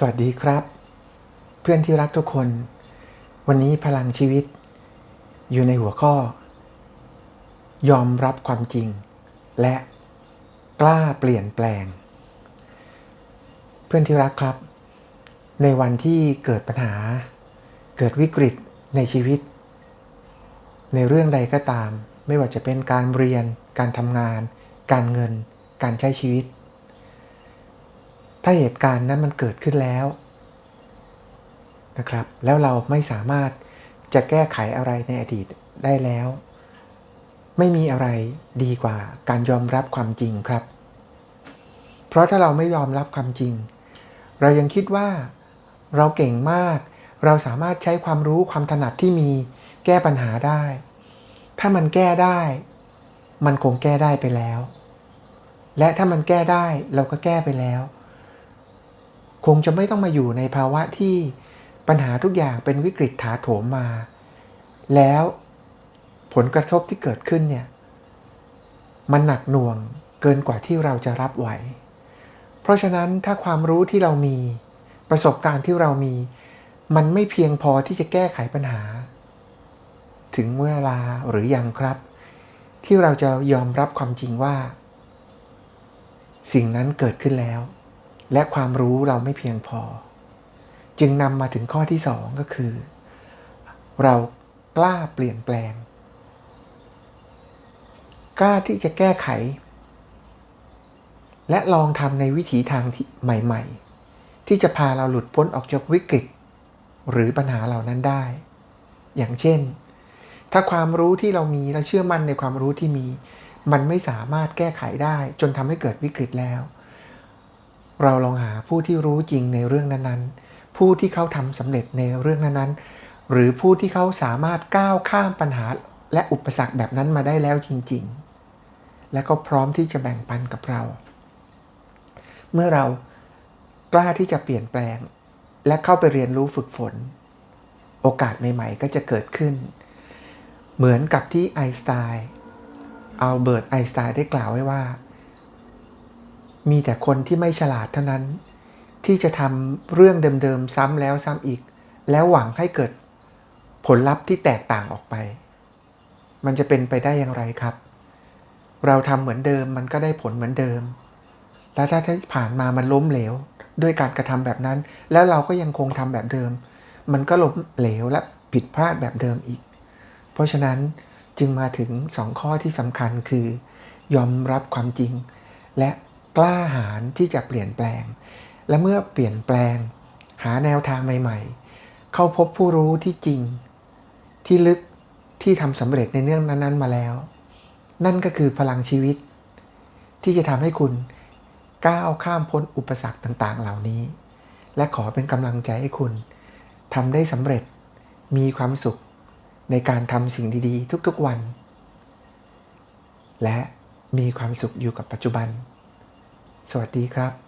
สวัสดีครับ เพื่อนที่รักทุกคน วันนี้พลังชีวิต อยู่ในหัวข้อ ยอมรับความจริง และกล้าเปลี่ยนแปลง เพื่อนที่รักครับ ในวันที่เกิดปัญหา เกิดวิกฤตในชีวิต ในเรื่องใดก็ตาม ไม่ว่าจะเป็นการเรียน การทำงาน การเงิน การใช้ชีวิต ถ้าเหตุการณ์นั้นมันเกิดขึ้นแล้วนะครับ แล้วเราไม่สามารถจะแก้ไขอะไรในอดีตได้แล้ว ไม่มีอะไรดีกว่าการยอมรับความจริงครับ เพราะถ้าเราไม่ยอมรับความจริง เรายังคิดว่าเราเก่งมาก เราสามารถใช้ความรู้ความถนัดที่มีแก้ปัญหาได้ ถ้ามันแก้ได้ มันคงแก้ได้ไปแล้ว และถ้ามันแก้ได้เราก็แก้ไปแล้ว คงจะไม่ต้องมาอยู่ในภาวะที่ปัญหาทุกอย่างเป็นวิกฤตถาโถมมา แล้วผลกระทบที่เกิดขึ้นเนี่ย มันหนักหน่วงเกินกว่าที่เราจะรับไหว เพราะฉะนั้นถ้าความรู้ที่เรามีประสบการณ์ที่เรามี มันไม่เพียงพอที่จะแก้ไขปัญหา ถึงเวลาหรือยังครับ ที่เราจะยอมรับความจริงว่า สิ่งนั้นเกิดขึ้นแล้ว และความรู้เราไม่เพียงพอ จึงนำมาถึงข้อที่สองก็คือ เรากล้าเปลี่ยนแปลง กล้าที่จะแก้ไข และลองทำในวิถีทางใหม่ ๆ ที่จะพาเราหลุดพ้นออกจากวิกฤต หรือปัญหาเหล่านั้นได้ อย่างเช่น ถ้าความรู้ที่เรามีและเชื่อมั่นในความรู้ที่มี มันไม่สามารถแก้ไขได้ จนทำให้เกิดวิกฤตแล้ว เราลองหาผู้ที่รู้จริงในเรื่องนั้นๆ ผู้ที่เขาทำสำเร็จในเรื่องนั้นๆ หรือผู้ที่เขาสามารถก้าวข้ามปัญหาและอุปสรรคแบบนั้นมาได้แล้วจริงๆ และก็พร้อมที่จะแบ่งปันกับเรา เมื่อเรากล้าที่จะเปลี่ยนแปลง และเข้าไปเรียนรู้ฝึกฝน โอกาสใหม่ๆ ก็จะเกิดขึ้น เหมือนกับที่ไอน์สไตน์อัลเบิร์ตไอน์สไตน์ได้กล่าวไว้ว่า มีแต่คนที่ไม่ฉลาดเท่านั้น ที่จะทำเรื่องเดิมๆซ้ำแล้วซ้ำอีก แล้วหวังให้เกิดผลลัพธ์ที่แตกต่างออกไป มันจะเป็นไปได้อย่างไรครับ เราทำเหมือนเดิมมันก็ได้ผลเหมือนเดิม แล้วถ้าที่ผ่านมามันล้มเหลว ด้วยการกระทำแบบนั้น แล้วเราก็ยังคงทำแบบเดิม มันก็ล้มเหลวและผิดพลาดแบบเดิมอีก เพราะฉะนั้นจึงมาถึงสองข้อที่สำคัญคือ ยอมรับความจริง และ กล้าหาญที่จะเปลี่ยนแปลง และเมื่อเปลี่ยนแปลง หาแนวทางใหม่ ๆ เข้าพบผู้รู้ที่จริง ที่ลึกที่ทำสำเร็จในเรื่องนั้น ๆ มาแล้ว นั่นก็คือพลังชีวิต ที่จะทำให้คุณก้าวข้ามพ้นอุปสรรคต่าง ๆ เหล่านี้ และขอเป็นกำลังใจให้คุณทำได้สำเร็จมีความสุขในการทำสิ่งดี ๆ ทุก ๆ วัน และมีความสุขอยู่กับปัจจุบัน สวัสดีครับ